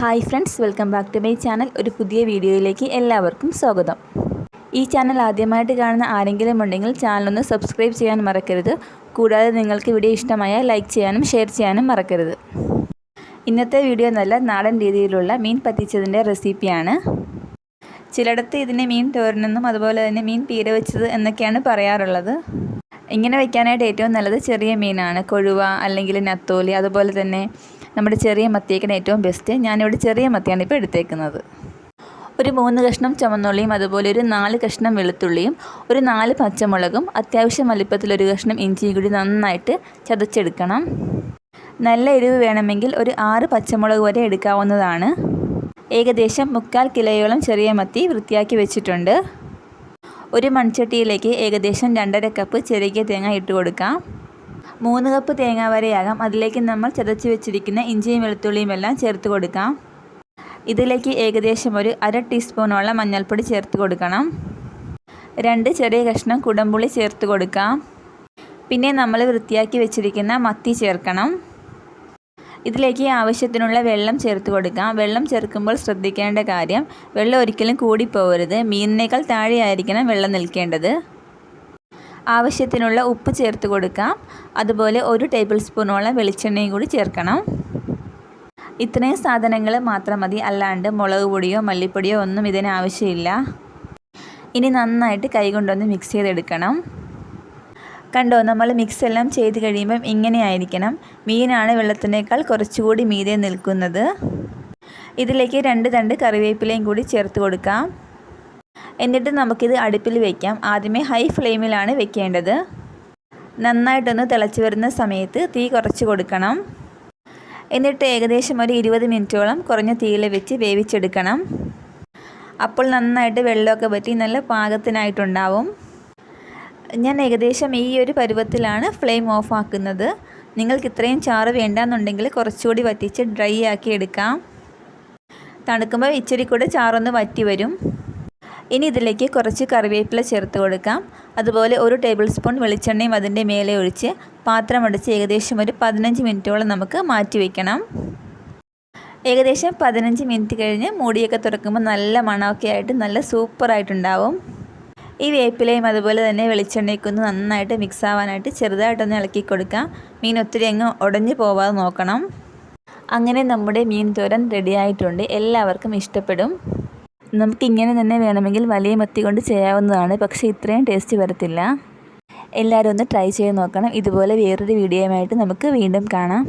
Hi friends welcome back to my channel. ഒരു പുതിയ വീഡിയോയിലേക്ക് എല്ലാവർക്കും സ്വാഗതം. ഈ ചാനൽ ആദ്യമായിട്ട് കാണുന്ന ആരെങ്കിലും ഉണ്ടെങ്കിൽ ചാനലൊന്ന് സബ്സ്ക്രൈബ് ചെയ്യാൻ മറക്കരുത്. കൂടാതെ നിങ്ങൾക്ക് വീഡിയോ ഇഷ്ടമായ ലൈക്ക് ചെയ്യാനും ഷെയർ ചെയ്യാനും മറക്കരുത്. ഇന്നത്തെ വീഡിയോ നല്ല നാടൻ രീതിയിലുള്ള മീൻ പറ്റിച്ചതിന്റെ റെസിപ്പിയാണ്. ചിലയിടത്ത് ഇതിനെ മീൻ തോരനെന്നും അതുപോലെ തന്നെ മീൻ പീര വെച്ചത് എന്നൊക്കെയാണ് പറയാറുള്ളത്. ഇങ്ങനെ വയ്ക്കാനായിട്ട് ഏറ്റവും നല്ലത് ചെറിയ മീനാണ്. കൊഴുവ അല്ലെങ്കിൽ നത്തോലി അതുപോലെ തന്നെ നമ്മുടെ ചെറിയ മത്തിയേക്കാണ് ഏറ്റവും ബെസ്റ്റ് ഞാനിവിടെ ചെറിയ മത്തിയാണ് ഇപ്പോൾ എടുത്തേക്കുന്നത്. ഒരു മൂന്ന് കഷ്ണം ചുമന്നുള്ളിയും അതുപോലെ ഒരു നാല് കഷ്ണം വെളുത്തുള്ളിയും ഒരു നാല് പച്ചമുളകും അത്യാവശ്യം വലിപ്പത്തിൽ ഒരു കഷ്ണം ഇഞ്ചി കൂടി നന്നായിട്ട് ചതച്ചെടുക്കണം. നല്ല എരിവ് വേണമെങ്കിൽ ഒരു ആറ് പച്ചമുളക് വരെ എടുക്കാവുന്നതാണ്. ഏകദേശം മുക്കാൽ കിലോയോളം ചെറിയ മത്തി വൃത്തിയാക്കി വെച്ചിട്ടുണ്ട്. ഒരു മൺചട്ടിയിലേക്ക് ഏകദേശം രണ്ടര കപ്പ് ചെറിയ തേങ്ങ ഇട്ട് കൊടുക്കാം. മൂന്ന് കപ്പ് തേങ്ങ വരെയാകാം. അതിലേക്ക് നമ്മൾ ചതച്ച് വെച്ചിരിക്കുന്ന ഇഞ്ചിയും വെളുത്തുള്ളിയും എല്ലാം ചേർത്ത് കൊടുക്കാം. ഇതിലേക്ക് ഏകദേശം ഒരു അര ടീസ്പൂണോളം മഞ്ഞൾപ്പൊടി ചേർത്ത് കൊടുക്കണം. രണ്ട് ചെറിയ കഷ്ണം കുടംപുളി ചേർത്ത് കൊടുക്കാം. പിന്നെ നമ്മൾ വൃത്തിയാക്കി വെച്ചിരിക്കുന്ന മത്തി ചേർക്കണം. ഇതിലേക്ക് ആവശ്യത്തിനുള്ള വെള്ളം ചേർത്ത് കൊടുക്കാം. വെള്ളം ചേർക്കുമ്പോൾ ശ്രദ്ധിക്കേണ്ട കാര്യം വെള്ളം ഒരിക്കലും കൂടിപ്പോകരുത് മീനിനേക്കാൾ താഴെയായിരിക്കണം വെള്ളം നിൽക്കേണ്ടത്. ആവശ്യത്തിനുള്ള ഉപ്പ് ചേർത്ത് കൊടുക്കാം. അതുപോലെ ഒരു ടേബിൾ സ്പൂണോളം വെളിച്ചെണ്ണയും കൂടി ചേർക്കണം. ഇത്രയും സാധനങ്ങൾ മാത്രം മതി. അല്ലാണ്ട് മുളക് പൊടിയോ മല്ലിപ്പൊടിയോ ഒന്നും ഇതിന് ആവശ്യമില്ല. ഇനി നന്നായിട്ട് കൈകൊണ്ടൊന്ന് മിക്സ് ചെയ്തെടുക്കണം. കണ്ടോ നമ്മൾ മിക്സ് എല്ലാം ചെയ്ത് കഴിയുമ്പം ഇങ്ങനെ ആയിരിക്കണം. മീനാണ് വെള്ളത്തിനേക്കാൾ കുറച്ചുകൂടി മീതെ നിൽക്കുന്നത്. ഇതിലേക്ക് രണ്ട് തണ്ട് കറിവേപ്പിലയും കൂടി ചേർത്ത് കൊടുക്കാം. എന്നിട്ട് നമുക്കിത് അടുപ്പിൽ വയ്ക്കാം ആദ്യമേ ഹൈ ഫ്ലെയിമിലാണ് വെക്കേണ്ടത്. നന്നായിട്ടൊന്ന് തിളച്ച് വരുന്ന സമയത്ത് തീ കുറച്ച് കൊടുക്കണം. എന്നിട്ട് ഏകദേശം ഒരു ഇരുപത് മിനിറ്റോളം കുറഞ്ഞ തീയിൽ വെച്ച് വേവിച്ചെടുക്കണം. അപ്പോൾ നന്നായിട്ട് വെള്ളമൊക്കെ പറ്റി നല്ല പാകത്തിനായിട്ടുണ്ടാവും. ഞാൻ ഏകദേശം ഈ ഒരു പരുവത്തിലാണ് ഫ്ലെയിം ഓഫ് ആക്കുന്നത്. നിങ്ങൾക്ക് ഇത്രയും ചാറ് വേണ്ടാന്നുണ്ടെങ്കിൽ കുറച്ചുകൂടി വറ്റിച്ച് ഡ്രൈ ആക്കി എടുക്കാം. തണുക്കുമ്പോൾ ഇച്ചിരി കൂടെ ചാറൊന്ന് വറ്റി വരും. ഇനി ഇതിലേക്ക് കുറച്ച് കറിവേപ്പില ചേർത്ത് കൊടുക്കാം. അതുപോലെ ഒരു ടേബിൾ സ്പൂൺ വെളിച്ചെണ്ണയും അതിന്റെ മേലെ ഒഴിച്ച് പാത്രം അടച്ച് ഏകദേശം ഒരു പതിനഞ്ച് മിനിറ്റോളം നമുക്ക് മാറ്റി വയ്ക്കണം ഏകദേശം പതിനഞ്ച് മിനിറ്റ് കഴിഞ്ഞ് മൂടിയൊക്കെ തുറക്കുമ്പോൾ നല്ല മണമൊക്കെ ആയിട്ട് നല്ല സൂപ്പറായിട്ടുണ്ടാവും ഈ വേപ്പിലയും അതുപോലെ തന്നെ വെളിച്ചെണ്ണയൊക്കെ ഒന്ന് നന്നായിട്ട് മിക്സ് ആവാനായിട്ട് ചെറുതായിട്ടൊന്ന് ഇളക്കി കൊടുക്കാം. മീൻ ഒത്തിരി അങ്ങ് ഉടഞ്ഞു പോവാതെ നോക്കണം. അങ്ങനെ നമ്മുടെ മീൻ തോരൻ റെഡിയായിട്ടുണ്ട് എല്ലാവർക്കും ഇഷ്ടപ്പെടും. നമുക്കിങ്ങനെ തന്നെ വേണമെങ്കിൽ വലിയ മത്തി കൊണ്ട് ചെയ്യാവുന്നതാണ് പക്ഷേ ഇത്രയും ടേസ്റ്റ് വരത്തില്ല. എല്ലാവരും ഒന്ന് ട്രൈ ചെയ്ത് നോക്കണം. ഇതുപോലെ വേറൊരു വീഡിയോയുമായിട്ട് നമുക്ക് വീണ്ടും കാണാം.